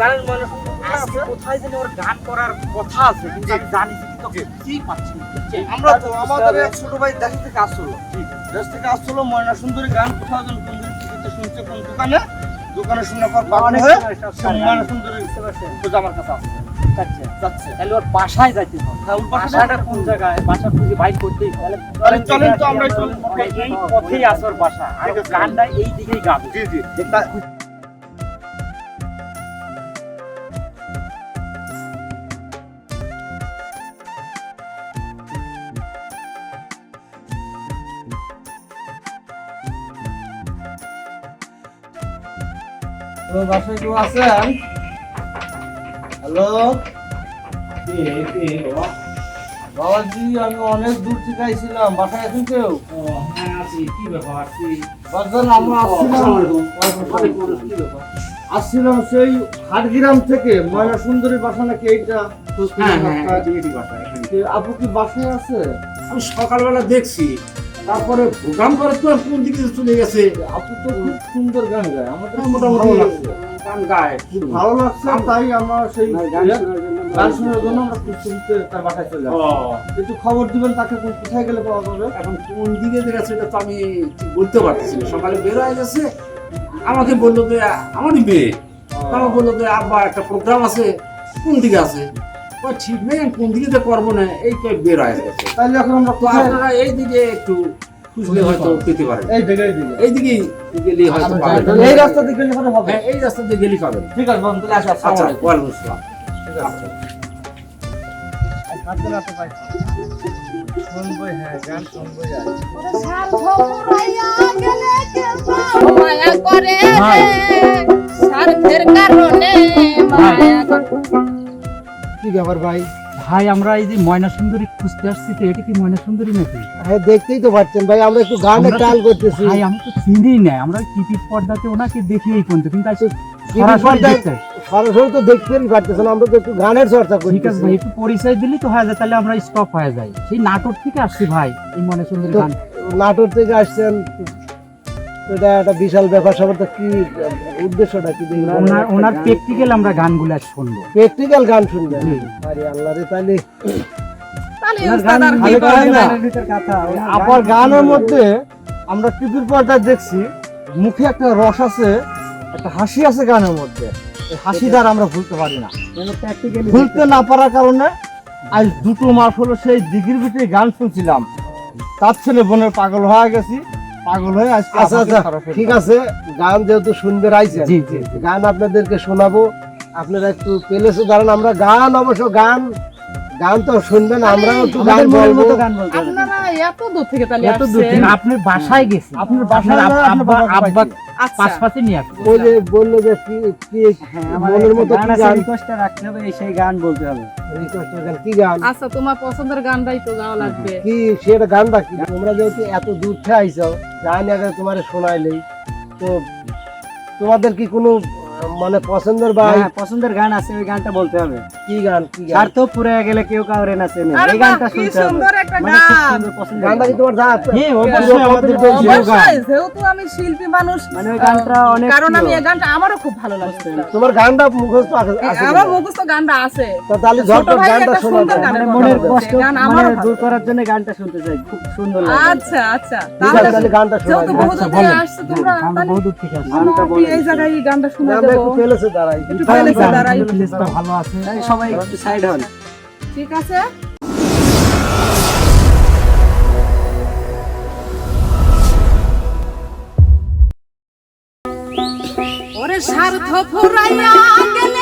জানেন ময়না কোথায় আজকে কোথায় যেন ওর গান করার কথা আছে কিন্তু আমি জানি কিন্তু কিছুই পাচ্ছি। আমরা তো আমাদের এক ছোট ভাই দেশ থেকে আসলো। দেশ থেকে আসলো ময়না সুন্দরী গান কোথাও যেন কোন দিন শুনছে কোন দোকানে? দোকানে শুনে পর অনেক হয়ে ময়না সুন্দরী বুঝতে আমার কাছে আসছে যাচ্ছে। যাচ্ছে। তাহলে ওর বাসায় যাইতে হবে। হ্যাঁ, বাসাটা বাসাটা কোন জায়গায়? বাসা খুঁজে বাইর করতেই তাহলে চলেন তো আমরা এই পথেই আছে ওর বাসা। আর গানটা এই দিকেই গাবে। জি জি। হ্যালো বাসায় কেউ আছেন? হ্যালো? বাবাজি আমি অনেক দূর থেকে আইছিলাম। বাসায় আছেন কেউ? আসছিলাম আসছিলাম সেই হাটগ্রাম থেকে ময়না সুন্দরী বাসা নাকি এইটা? আপু কি বাসায় আছে? আমি সকালবেলা দেখছি। তারপরে প্রোগ্রাম করে তো কোন দিকে চলে গেছে? আপু তো খুব সুন্দর গান গায় আমাদের হ্যাঁ, খুব মোটামুটি গান গায় খুব ভালো লাগছে তাই আমরা সেই গান শোনার জন্য আমরা খুব তার বাসায় চলে একটু খবর দিবেন তাকে কোথায় গেলে পাওয়া যাবে? এখন কোন দিকে গেছে এটা তো আমি বলতে পারতেছি না। সকালে বের হয়ে গেছে আমাকে বলল যে আমারই মেয়ে। আমার বলল যে আব্বা একটা প্রোগ্রাম আছে কোন দিকে আছে? ঠিক নেই আমি কোন দিকে করব না এই বের হয়ে তাহলে এখন আমরা তো আপনারা এই দিকে একটু খুঁজলে হয়তো পেতে পারেন। এই দিকে এই দিকে। এই দিকেই গেলে হয়তো পাবেন। এই রাস্তা দিয়ে গেলে পরে হবে। হ্যাঁ এই রাস্তা দিয়ে গেলেই পাবেন। ঠিক আছে বন্ধু তাহলে আসো আচ্ছা ওয়ালাইকুম আসসালাম। ঠিক আছে। শুনবই হ্যাঁ গান শুনবই আর মায়া করে স্বার্থের কারণে মায়া করে। কি ব্যাপার ভাই? ভাই আমরা এই যে ময়না সুন্দরী খুঁজতে আসছি তো এটা কি ময়না সুন্দরী নাকি? হ্যাঁ দেখতেই তো পাচ্ছেন ভাই আমরা একটু গানে টাল করতেছি। ভাই আমি তো চিনি না আমরা টিভির পর্দাতে ওনাকে দেখি এই পর্যন্ত কিন্তু আজকে সরাসরি তো দেখতেই পারতেছেন আমরা তো একটু গানের চর্চা ঠিক আছে ভাই একটু পরিচয় দিলি তো হয়ে যায় তাহলে আমরা স্টপ হয়ে যাই। সেই নাটক থেকে আসছি ভাই এই মনে সুন্দরী গান। নাটোর থেকে আসছেন এটা একটা বিশাল ব্যাপার স্যাপার তো কি উদ্দেশ্যটা কি ওনার ওনার প্র্যাকটিক্যাল আমরা গানগুলো শুনব। প্র্যাকটিক্যাল গান শুনবেন জি। আরে আল্লাহ রে তাহলে আবার গানের মধ্যে আমরা টিভির পর্দায় দেখছি মুখে একটা রস আছে একটা হাসি আছে গানের মধ্যে। হাসি দ্বারা আমরা ভুলতে পারি না। ভুলতে না পারার কারণে আজ দুটো মাস হলো সেই দিঘির ভিতরে গান শুনছিলাম। তার ছেলে বোনের পাগল হয়ে গেছি। পাগল হয়ে আজকে আচ্ছা আচ্ছা ঠিক আছে। গান যেহেতু সুন্দর আইছে জি জি গান আপনাদেরকে শোনাবো। আপনারা একটু পেলেছে ধরেন আমরা গান অবশ্য গান গান তো শুনবেন আমরাও একটু গান বলব। মতো গান বলতে আপনারা এত দূর থেকে তাহলে এত দূর থেকে। আপনার বাসায় গেছেন। আপনার বাসায় আব্বা আব্বা আচ্ছা। নিয়ে আসবে। ওই যে বলল যে কি কি মনের মতো কি গান? রিকোয়েস্টটা রাখতে হবে সেই গান বলতে হবে। কি গান? আচ্ছা তোমার পছন্দের গানটাই তো গাওয়া লাগবে। কি সেটা গান রাখি তোমরা যেহেতু এত দূর থেকে আইছো গান আগে তোমার শোনাইলেই। তো তোমাদের কি কোনো মানে পছন্দের বা হ্যাঁ পছন্দের গান আছে ওই গানটা বলতে হবে। কি গান কি গান? স্বার্থ পুরে গেলে কেউ কাউরে না চেনে। এই গানটা শুনতে হবে। সুন্দর একটা মানে গান। গানটা কি। তোমার জাত? হ্যাঁ, অবশ্যই আমাদের অবশ্যই যেহেতু আমি শিল্পী মানুষ মানে ওই গানটা অনেক কারণ আমি এই গানটা আমারও খুব ভালো লাগছে তোমার গানটা মুখস্থ আছে আছে আমার মুখস্থ গানটা আছে। তো তাহলে ঝটপট গানটা শোনা মানে মনের কষ্ট গান মানে দূর করার জন্য গানটা শুনতে চাই। খুব সুন্দর লাগে। আচ্ছা আচ্ছা তাহলে তাহলে গানটা শোনা যেহেতু যায়। বহু আচ্ছা, দূর থেকে আসছো তোমরা তাহলে বহু দূর থেকে আসছি। গানটা কি এই জায়গায় গানটা শুনে দেবো একটু পেলেছে দাঁড়াই একটু পেলেছে দাঁড়াই প্লেসটা ভালো আছে। সবাই একটু সাইড হন। ঠিক আছে? ওরে স্বার্থ ফুরাইয়া গেলে